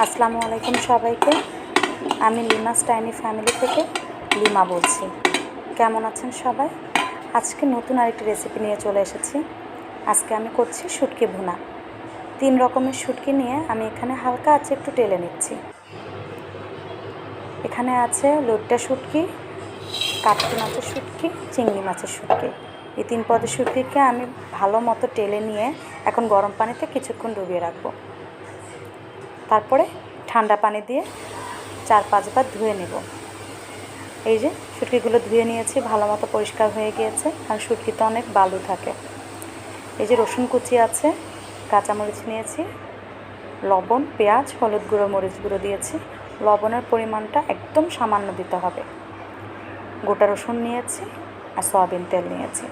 আসসালামু আলাইকুম সবাইকে। আমি লিমা স্টাইনি ফ্যামিলি থেকে লিমা বলছি। কেমন আছেন সবাই? আজকে নতুন আরেকটি রেসিপি নিয়ে চলে এসেছি। আজকে আমি করছি শুটকি ভুনা। তিন রকমের শুটকি নিয়ে আমি এখানে হালকা আছে একটু টেলে নিচ্ছি। এখানে আছে লোট্টা শুটকি, কাটকি মাছের শুটকি, চিংড়ি মাছের শুটকি। এই তিন পদের শুটকিকে আমি ভালো মতো টেলে নিয়ে এখন গরম পানিতে কিছুক্ষণ ডুবিয়ে রাখব। তারপরে ঠান্ডা পানি দিয়ে চার পাঁচবার ধুয়ে নেব। এই যে শুটকিগুলো ধুয়ে নিয়েছি, ভালো মতো পরিষ্কার হয়ে গিয়েছে কারণ শুটকিতে অনেক বালু থাকে। এই যে রসুন কুচি আছে, কাঁচামরিচ নিয়েছি, লবণ, পেঁয়াজ, হলুদ গুঁড়ো, মরিচ গুঁড়ো দিয়েছি। লবণের পরিমাণটা একদম সামান্য দিতে হবে। গোটা রসুন নিয়েছি আর সয়াবিন তেল নিয়েছি।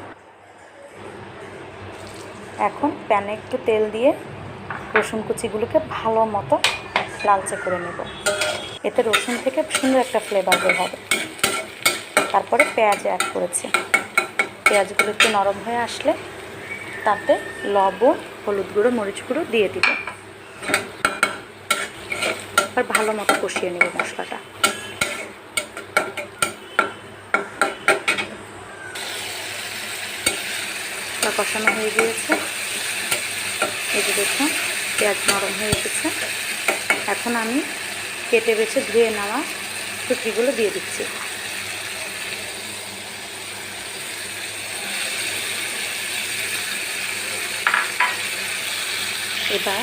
এখন প্যানে একটু তেল দিয়ে রসুন কুচিগুলোকে ভালো মতো লালচে করে নেব। এতে রসুন থেকে সুন্দর একটা ফ্লেভার বের হবে। তারপরে পেঁয়াজ অ্যাড করেছি। পেঁয়াজগুলো একটু নরম হয়ে আসলে তাতে লবণ, হলুদ গুঁড়ো, মরিচ গুঁড়ো দিয়ে দিব। আর ভালো মতো কষিয়ে নেব মশলাটা। কষানো হয়ে গিয়েছে। এই দেখুন পেঁয়াজ নরম হয়ে এসেছে। এখন আমি কেটে বেছে ধুয়ে নেওয়া শুটকিগুলো দিয়ে দিচ্ছি। এবার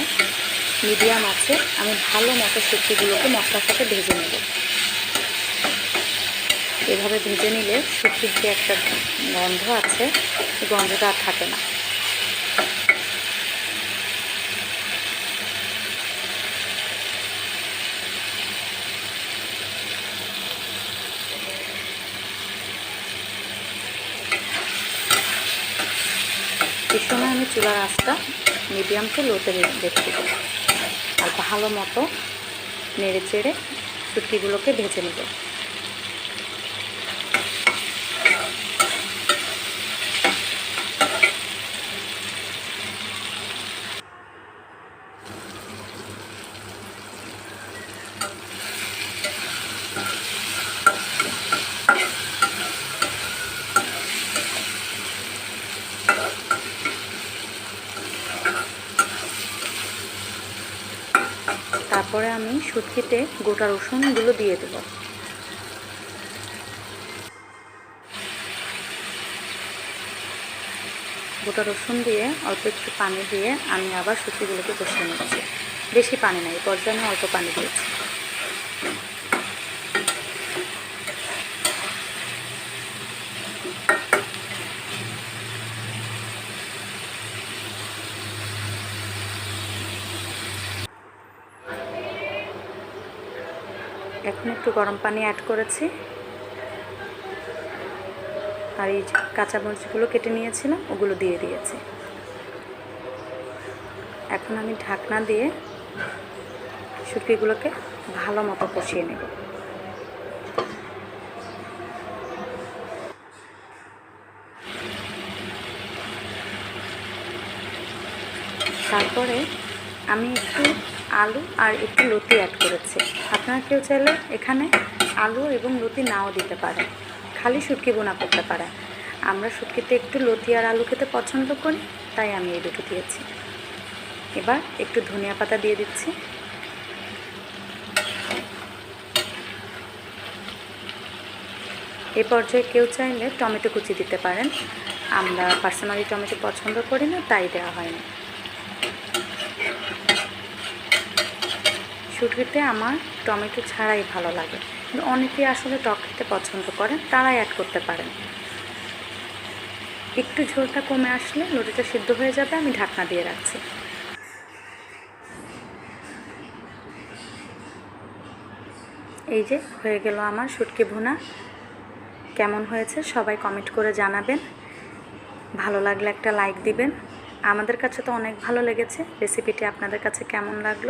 মিডিয়াম আছে, আমি ভালো মতো শুটকিগুলোকে মশলার সাথে ভেজে নেব। এভাবে ভেজে নিলে শুটকির যে একটা গন্ধ আছে, গন্ধটা আর থাকে না। এই সময় আমি চুলার আঁচটা মিডিয়াম টু লোতে রেখে দেবো। আর ভালো মতো নেড়ে চেড়ে শুটকিগুলোকে ভেজে নেব। তারপরে আমি শুটকিতে গোটা রসুনগুলো দিয়ে দেব। গোটা রসুন দিয়ে অল্প একটু পানি দিয়ে আমি আবার শুটকিগুলোকে কষিয়ে নিচ্ছি। বেশি পানি নাই, পর্যায়ে অল্প পানি দিয়েছি। এখন একটু গরম পানি অ্যাড করেছি। আর এই কাঁচামরিচগুলো কেটে নিয়েছিলাম, ওগুলো দিয়ে দিয়েছি। এখন আমি ঢাকনা দিয়ে শুটকিগুলোকে ভালো মতো কষিয়ে নেব। তারপরে আমি একটু আলু আর একটু লতি অ্যাড করেছি। আপনারা কেউ চাইলে এখানে আলু এবং লতি নাও দিতে পারেন। খালি শুটকি বোনা করতে পারে আমরা শুটকিতে একটু লতি আর আলু খেতে পছন্দ করি, তাই আমি এই দুটো দিয়েছি। এবার একটু ধনিয়া পাতা দিয়ে দিচ্ছি। এ পর্যায়ে কেউ চাইলে টমেটো কুচি দিতে পারেন। আমরা পার্সোনালি টমেটো পছন্দ করি না, তাই দেওয়া হয়নি। শুটকিতে আমার টমেটো ছাড়াই ভালো লাগে। কিন্তু অনেকেই আসলে টক খেতে পছন্দ করেন, তারাই অ্যাড করতে পারেন। একটু ঝোলটা কমে আসলে লুটিটা সিদ্ধ হয়ে যাবে, আমি ঢাকনা দিয়ে রাখছি। এই যে, হয়ে গেল আমার শুটকি ভুনা। কেমন হয়েছে সবাই কমেন্ট করে জানাবেন। ভালো লাগলে একটা লাইক দিবেন। আমাদের কাছে তো অনেক ভালো লেগেছে। রেসিপিটি আপনাদের কাছে কেমন লাগল?